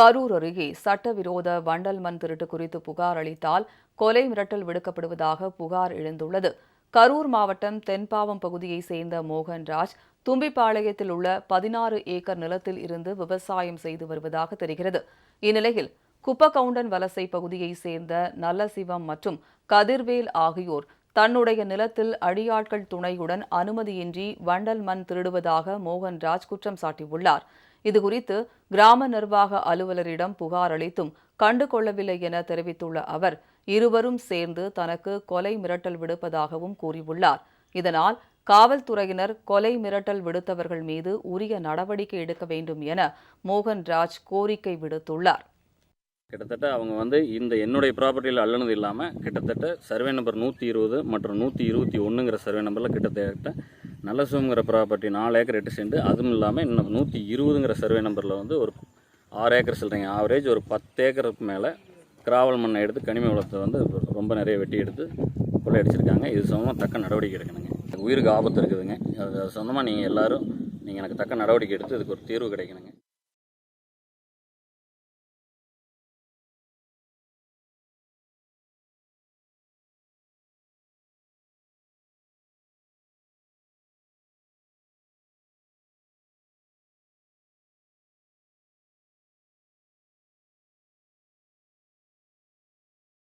கரூர் அருகே சட்டவிரோத வண்டல் மண் திருட்டு குறித்து புகார் அளித்தால் கொலை மிரட்டல் விடுக்கப்படுவதாக புகார் எழுந்துள்ளது. கரூர் மாவட்டம் தென்பாவம் பகுதியைச் சேர்ந்த மோகன்ராஜ் தும்பிப்பாளையத்தில் உள்ள பதினாறு ஏக்கர் நிலத்தில் இருந்து விவசாயம் செய்து வருவதாக தெரிகிறது. இந்நிலையில் குப்பகவுண்டன் வலசை பகுதியைச் சேர்ந்த நல்லசிவம் மற்றும் கதிர்வேல் ஆகியோர் தன்னுடைய நிலத்தில் அடியாட்கள் துணையுடன் அனுமதியின்றி வண்டல் மண் திருடுவதாக மோகன்ராஜ் குற்றம் சாட்டியுள்ளார். இதுகுறித்து கிராம நிர்வாக அலுவலரிடம் புகார் அளித்தும் கண்டு கொள்ளவில்லை என தெரிவித்துள்ள அவர் இருவரும் சேர்ந்து தனக்கு கொலை மிரட்டல் விடுப்பதாகவும் கூறியுள்ளார். இதனால் காவல்துறையினர் கொலை மிரட்டல் விடுத்தவர்கள் மீது உரிய நடவடிக்கை எடுக்க வேண்டும் என மோகன்ராஜ் கோரிக்கை விடுத்துள்ளார். கிட்டத்தட்ட அவங்க வந்து இந்த என்னுடைய ப்ராப்பர்ட்டியில் அள்ளனது இல்லாமல் கிட்டத்தட்ட சர்வே நம்பர் நூற்றி இருபது மற்றும் நூற்றி இருபத்தி ஒன்றுங்கிற சர்வே நம்பரில் கிட்டத்தட்ட நல்லசுங்கிற ப்ராப்பர்ட்டி நாலு ஏக்கர் எட்டு சென்ட். அதுவும் இல்லாமல் இன்னும் நூற்றி இருபதுங்கிற சர்வே நம்பரில் வந்து ஒரு ஆறு ஏக்கர் சொல்கிறீங்க ஆவரேஜ் ஒரு பத்து ஏக்கருக்கு மேலே கிராவல் மண்ணை எடுத்து கனிம வளத்தை வந்து ரொம்ப நிறைய வெட்டி எடுத்து கொள்ளையடிச்சிருக்காங்க. இது சம்மந்தமாக தக்க நடவடிக்கை எடுக்கணுங்க. உயிருக்கு ஆபத்து இருக்குதுங்க. அது சொந்தமாக நீங்கள் எல்லோரும் நீங்கள் எனக்கு தக்க நடவடிக்கை எடுத்து இதுக்கு ஒரு தீர்வு கிடைக்கணுங்க.